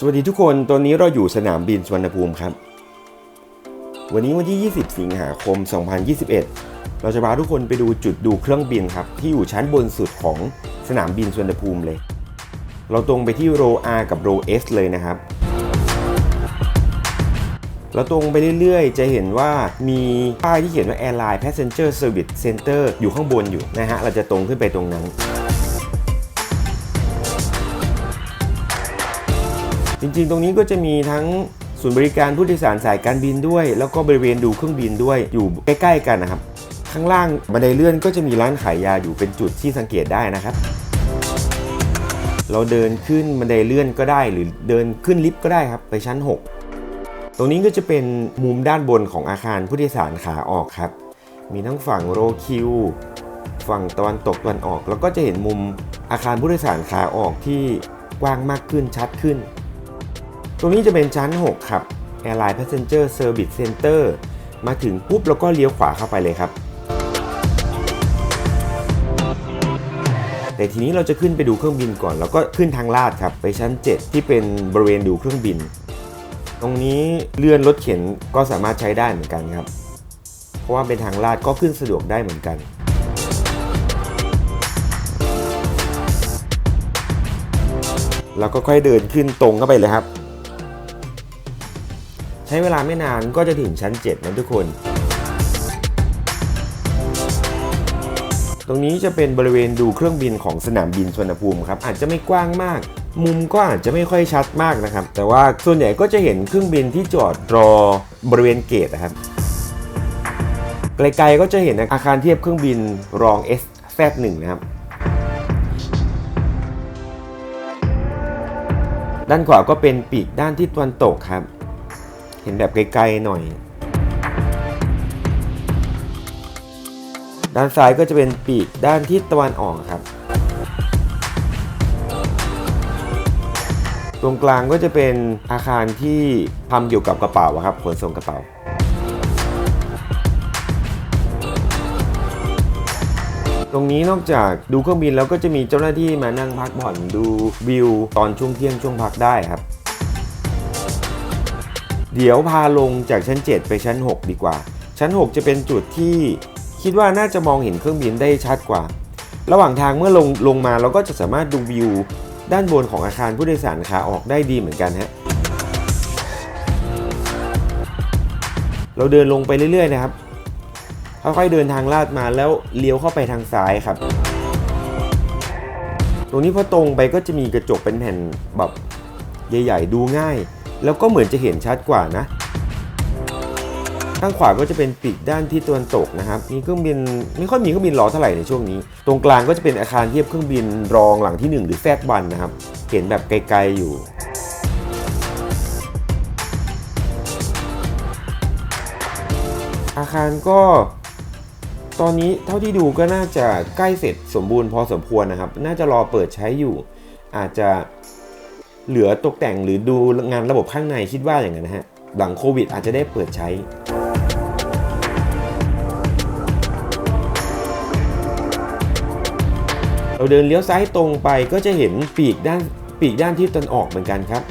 สวัสดีทุกคน ตอนนี้เราอยู่สนามบินสุวรรณภูมิครับ วันนี้วันที่ 20 สิงหาคม 2021 เราจะพาทุกคนไปดูจุดดูเครื่องบินครับ ที่อยู่ชั้นบนสุดของสนามบินสุวรรณภูมิเลย เราตรงไปที่โร R กับโร S เลยนะครับ เราตรงไปเรื่อยๆ จะเห็นว่ามีป้ายที่เขียนว่า Airline Passenger Service Center อยู่ข้างบนอยู่นะฮะ เราจะตรงขึ้นไปตรงนั้น จริงๆ ตรงนี้ก็จะมีทั้งศูนย์บริการผู้โดยสารสายการบินด้วย แล้วก็บริเวณดูเครื่องบินด้วยอยู่ใกล้ๆ กันนะครับ ข้างล่างบันไดเลื่อนก็จะมีร้านขายยาอยู่เป็นจุดที่สังเกตได้นะครับ เราเดินขึ้นบันไดเลื่อนก็ได้ หรือเดินขึ้นลิฟต์ก็ได้ครับไปชั้น 6 ตรงนี้ก็จะเป็นมุมด้านบนของอาคารผู้โดยสารขาออกครับ มีทั้งฝั่งโรคิวฝั่งตะวันตกตะวันออก แล้วก็จะเห็นมุมอาคารผู้โดยสารขาออกที่กว้างมากขึ้นชัดขึ้น ตรงนี้จะเป็นชั้น 6 ครับ Airline Passenger Service Center มาถึงปุ๊บแล้วก็เลี้ยวขวาเข้าไปเลยครับ แต่ทีนี้เราจะขึ้นไปดูเครื่องบินก่อน แล้วก็ขึ้นทางลาดครับ ไปชั้น 7 ที่เป็นบริเวณดูเครื่องบิน ตรงนี้เลื่อนรถเข็นก็สามารถใช้ได้เหมือนกันครับ เพราะว่าเป็นทางลาดก็ขึ้นสะดวกได้เหมือนกันแล้วก็ค่อยเดินขึ้นตรงเข้าไปเลยครับ ใช้เวลาไม่นานก็จะถึงชั้น 7 นะทุกคน ตรงนี้จะเป็นบริเวณดูเครื่องบินของสนามบินสุวรรณภูมิครับ อาจจะไม่กว้างมาก มุมก็อาจจะไม่ค่อยชัดมากนะครับ แต่ว่าส่วนใหญ่ก็จะเห็นเครื่องบินที่จอดรอบริเวณเกตนะครับ ไกลๆก็จะเห็นอาคารเทียบเครื่องบินรอง S Z1 นะครับด้านขวาก็เป็นปีกด้านที่ตะวันตกครับ ห็นแบบไกลๆหน่อย ด้านซ้ายก็จะเป็นปีกด้านทิศตะวันออกครับ ตรงกลางก็จะเป็นอาคารที่ทำเกี่ยวกับกระเป๋าครับขนส่งกระเป๋าตรงนี้นอกจากดูเครื่องบินแล้วก็จะมีเจ้าหน้าที่มานั่งพักผ่อนดูวิวตอนช่วงเที่ยงช่วงพักได้ครับ เดี๋ยวพาลงจากชั้น 7 ไปชั้น 6 ดีกว่า ชั้น 6 จะเป็นจุดที่คิดว่าน่าจะมองเห็นเครื่องบินได้ชัดกว่า ระหว่างทางเมื่อลงลงมาเราก็จะสามารถดูวิวด้านบนของอาคารผู้โดยสารขาออกได้ดีเหมือนกันฮะ เราเดินลงไปเรื่อยๆนะครับ ค่อยๆเดินทางลาดมาแล้วเลี้ยวเข้าไปทางซ้ายครับ ตรงนี้พอตรงไปก็จะมีกระจกเป็นแผ่นแบบใหญ่ ๆ ดูง่าย แล้วก็เหมือนจะเห็นชัดกว่านะ ข้างขวาก็จะเป็นปีกด้านที่ตะวันตกนะครับมีเครื่องบินไม่ค่อยมีเครื่องบินรอเท่าไหร่ในช่วงนี้ ตรงกลางก็จะเป็นอาคารเทียบเครื่องบินรองหลังที่ 1 หรือแซดวันนะครับ เห็นแบบไกลๆอยู่อาคารก็ตอนนี้เท่าที่ดูก็น่าจะใกล้เสร็จสมบูรณ์พอสมควรนะครับ น่าจะรอเปิดใช้อยู่ อาจจะ เหลือตกแต่งหรือดูงานระบบข้างในคิดว่าอย่างนั้นนะฮะ หลังโควิดอาจจะได้เปิดใช้เราเดินเลี้ยวซ้ายตรงไปก็จะเห็นปีกด้านปีกด้านที่ตะวันออกเหมือนกันครับ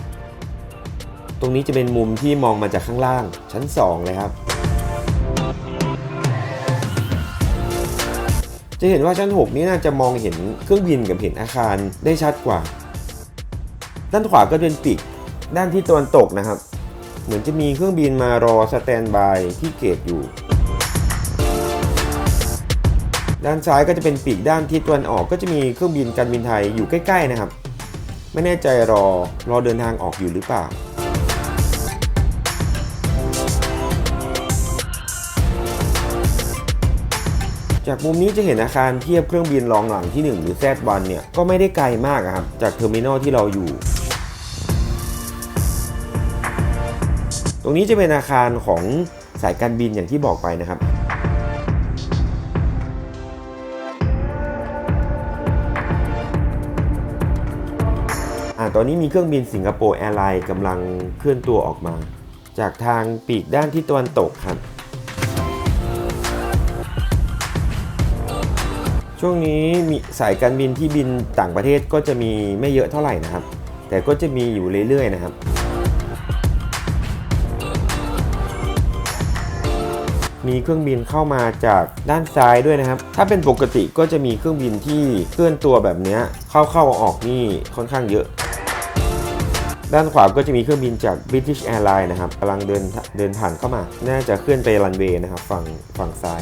ตรงนี้จะเป็นมุมที่มองมาจากข้างล่างชั้น 2 เลยครับ จะเห็นว่าชั้น 6 นี้น่าจะมองเห็นเครื่องบินกับเห็นอาคารได้ชัดกว่า ด้านขวาก็เป็นปีกด้านที่ตะวันตกนะครับ เหมือนจะมีเครื่องบินมารอสแตนบายที่เกตอยู่ ด้านซ้ายก็จะเป็นปีกด้านที่ตะวันออกก็จะมีเครื่องบินการบินไทยอยู่ใกล้ ๆนะครับ ไม่แน่ใจรอรอเดินทางออกอยู่หรือเปล่าจากมุมนี้จะเห็นอาคารเทียบเครื่องบินรองหลังที่ 1 หรือ Z1 เนี่ย ก็ไม่ได้ไกลมากครับ จากเทอร์มินอลที่เราอยู่ รงนี้จะเป็นอาคารของสายการบินอย่างที่บอกไปนะครับอ่าตอนนี้มีเครื่องบินสิงคโปร์แอร์ไลน์กำลังเคลื่อนตัวออกมา จากทางปีกด้านที่ตะวันตกครับ ช่วงนี้มีสายการบินที่บินต่างประเทศก็จะมีไม่เยอะเท่าไหร่นะครับ แต่ก็จะมีอยู่เรื่อยๆนะครับ มีเครื่องบินเข้ามาจากด้านซ้ายด้วยนะครับ ถ้าเป็นปกติก็จะมีเครื่องบินที่เคลื่อนตัวแบบนี้เข้าเข้าออกนี่ค่อนข้างเยอะ ด้านขวาก็จะมีเครื่องบินจาก British Airlines นะครับกำลังเดินเดินผ่านเข้ามา น่าจะเคลื่อนไปรันเวย์นะครับฝั่งฝั่งซ้าย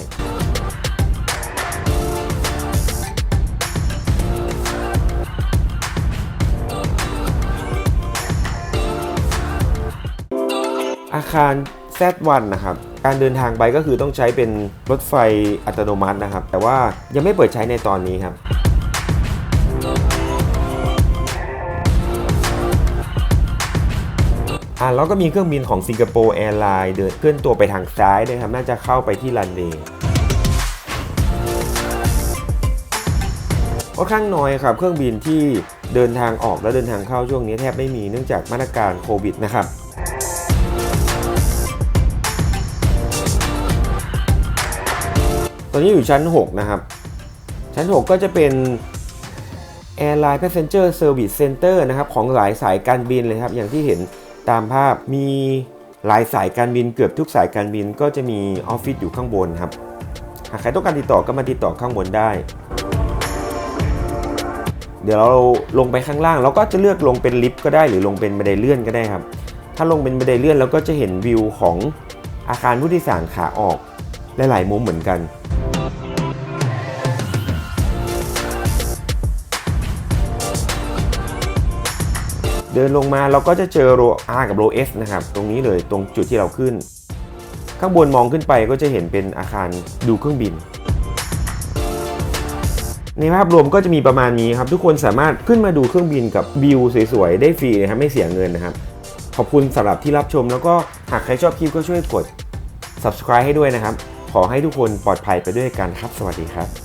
อาคาร Z1 นะครับ การเดินทางไปก็คือต้องใช้เป็นรถไฟอัตโนมัตินะครับ แต่ว่ายังไม่เปิดใช้ในตอนนี้ครับอ่าแล้วก็มีเครื่องบินของสิงคโปร์แอร์ไลน์เดินเคลื่อนตัวไปทางซ้ายด้วยครับ น่าจะเข้าไปที่รันเวย์ค่อนข้างน้อยครับ เครื่องบินที่เดินทางออกและเดินทางเข้าช่วงนี้แทบไม่มีเนื่องจากมาตรการโควิดนะครับ ตอนนี้อยู่ชั้น 6 นะครับ ชั้น 6 ก็จะเป็น Airline Passenger Service Center นะครับ ของหลายสายการบินเลยครับ อย่างที่เห็นตามภาพมีหลายสายการบินเกือบทุกสายการบินก็จะมีออฟฟิศอยู่ข้างบนครับ หากใครต้องการติดต่อก็มาติดต่อข้างบนได้ เดี๋ยวเราลงไปข้างล่างเราก็จะเลือกลงเป็นลิฟต์ก็ได้หรือลงเป็นบันไดเลื่อนก็ได้ครับ ถ้าลงเป็นบันไดเลื่อนเราก็จะเห็นวิวของอาคารผู้โดยสารขาออกหลายๆมุมเหมือนกัน เดินลงมาเราก็จะเจอโร R กับโร S นะครับ ตรงนี้เลยตรงจุดที่เราขึ้น ข้างบนมองขึ้นไปก็จะเห็นเป็นอาคารดูเครื่องบิน ในภาพรวมก็จะมีประมาณนี้ครับ ทุกคนสามารถขึ้นมาดูเครื่องบินกับวิวสวยๆ ได้ฟรีนะครับไม่เสียเงินนะครับ ขอบคุณสำหรับที่รับชม แล้วก็หากใครชอบคลิปก็ช่วยกด subscribe ให้ด้วยนะครับ ขอให้ทุกคนปลอดภัยไปด้วยกันครับ สวัสดีครับ